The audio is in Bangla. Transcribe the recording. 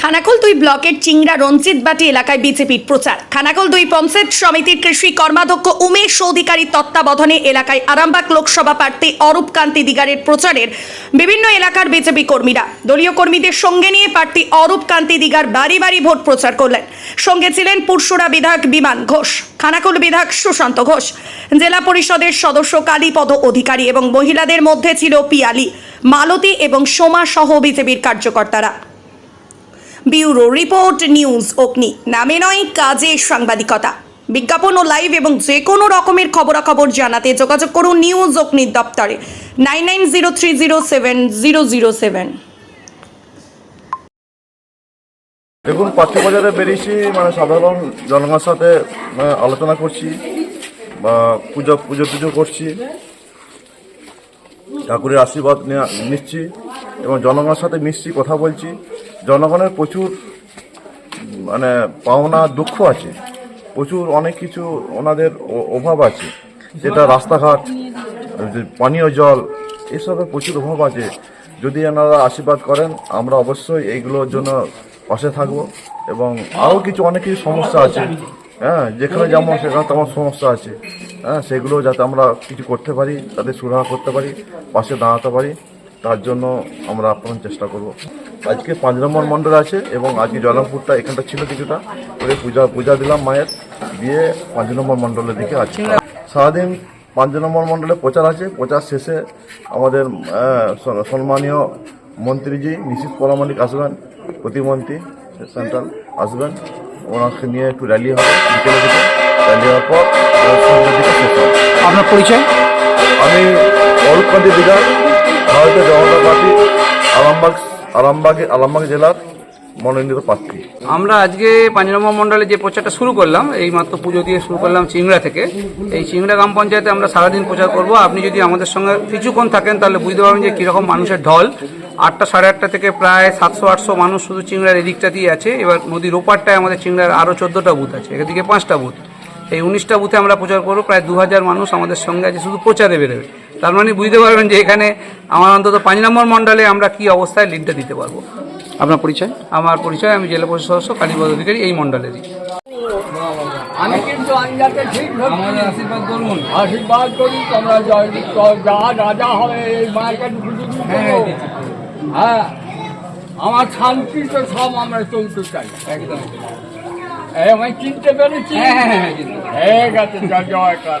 খানাকুল দুই ব্লকের চিংড়া রঞ্জিতবাটি এলাকায় বিজেপির প্রচার। খানাকুল দুই পঞ্চায়েত সমিতির কৃষি কর্মাধ্যক্ষ উমেশ অধিকারী তত্ত্বাবধানে এলাকায় আরামবাগ লোকসভা প্রার্থী অরূপ কান্তি দিগারের প্রচারের বিভিন্ন এলাকার বিজেপি কর্মীরা। দলীয় কর্মীদের সঙ্গে নিয়ে প্রার্থী অরূপ কান্তি দিগার বাড়ি বাড়ি ভোট প্রচার করলেন। সঙ্গে ছিলেন পুরসুরা বিধায়ক বিমান ঘোষ খানাকুল বিধায়ক সুশান্ত ঘোষ, জেলা পরিষদের সদস্য কালীপদ অধিকারী এবং মহিলাদের মধ্যে ছিল পিয়ালি, মালতী এবং সোমা সহ বিজেপির কার্যকর্তারা। ব্যুরো রিপোর্ট নিউজ অগ্নি। নামে নয়, কাজে সাংবাদিকতা। বিজ্ঞাপন ও লাইভ এবং যে কোনো রকমের খবরাখবর জানাতে যোগাযোগ করুন নিউজ অগ্নির দপ্তরে। Nine nine zero three zero seven zero zero seven. দেখুন বাজারে বেরিয়েছি মানে সাধারণ জনগণের সাথে মানে আলোচনা করছি বা পুজো পুজো টুজো করছি। ঠাকুরের আশীর্বাদ নিচ্ছি এবং জনগণের সাথে মিশছি, কথা বলছি। জনগণের প্রচুর মানে পাওনা দুঃখ আছে। প্রচুর অনেক কিছু ওনাদের অভাব আছে। যেটা রাস্তাঘাট পানীয় জল এসবের প্রচুর অভাব আছে। যদি এনারা আশীর্বাদ করেন আমরা অবশ্যই এইগুলোর জন্য পাশে থাকব। এবং আরও কিছু অনেক কিছু সমস্যা আছে। হ্যাঁ যেখানে যেমন সেখানে তেমন সমস্যা আছে। হ্যাঁ সেগুলো যাতে আমরা কিছু করতে পারি তাদের সুরাহা করতে পারি পাশে দাঁড়াতে পারি তার জন্য আমরা আপ্রাণ চেষ্টা করব। আজকে পাঁচ নম্বর মণ্ডল আছে এবং আজকে জয়রামপুরটা এখানটা ছিল কিছুটা। করে পূজা পূজা দিলাম মায়ের দিয়ে পাঁচ নম্বর মণ্ডলের দিকে আছে। সারাদিন পাঁচ নম্বর মণ্ডলে প্রচার আছে প্রচার শেষে আমাদের সম্মানীয় মন্ত্রীজি নিশীত পরামানিক আসবেন প্রতিমন্ত্রী সেন্ট্রাল আসবেন। ওনাকে নিয়ে একটু র্যালি হবে বিকেলের দিকে। র্যালি হওয়ার পর আপনার পরিচয়? আমি অরূপ কান্তি দিঘা ভারতীয় জনতা পার্টি আরামবাগ আরামবাগে, আরামবাগ জেলার মনোনীত প্রার্থী। আমরা আজকে পাঁচ মণ্ডলে যে প্রচারটা শুরু করলাম এই মাত্র পুজো দিয়ে শুরু করলাম চিংড়া থেকে। এই চিংড়া গ্রাম পঞ্চায়েতে আমরা সারাদিন প্রচার করব। আপনি যদি আমাদের সঙ্গে কিছুক্ষণ থাকেন, তাহলে বুঝতে পারবেন যে কীরকম মানুষের ঢল। আটটা সাড়ে আটটা থেকে প্রায় সাতশো, আটশো মানুষ শুধু চিংড়ার এদিকটা দিয়ে আছে। এবার নদীর ওপারটায় আমাদের চিংড়ার আরও চোদ্দোটা বুথ আছে, এদিকে পাঁচটা বুথ। এই উনিশটা বুথে আমরা প্রচার করব। প্রায় দু হাজার মানুষ আমাদের সঙ্গে আছে, শুধু প্রচারে বেরোবে। তার মানে বুঝতে পারবেন যে এখানে আমার অন্তত পাঁচ নম্বর মণ্ডলে আমরা কি অবস্থায় লিডটা দিতে পারব। আপনার পরিচয়? আমার পরিচয় আমি জেলা পরিষদ সদস্য কালীপদ অধিকারী এই মণ্ডলেরই আমি কিন্তু আঞ্জাতে ঠিক আমাদের আশীর্বাদ করুন। আশীর্বাদ করি তোমরা জয় জয়- যা রাজা হবে এই মার্কেট খুঁজে হ্যাঁ, হ্যাঁ আমার শান্তি তো সব আমরা চলতে চাই। একদম। আমি চিনতে পেরেছি। হ্যাঁ হ্যাঁ হ্যাঁ ঠিক আছে জয় জয় কর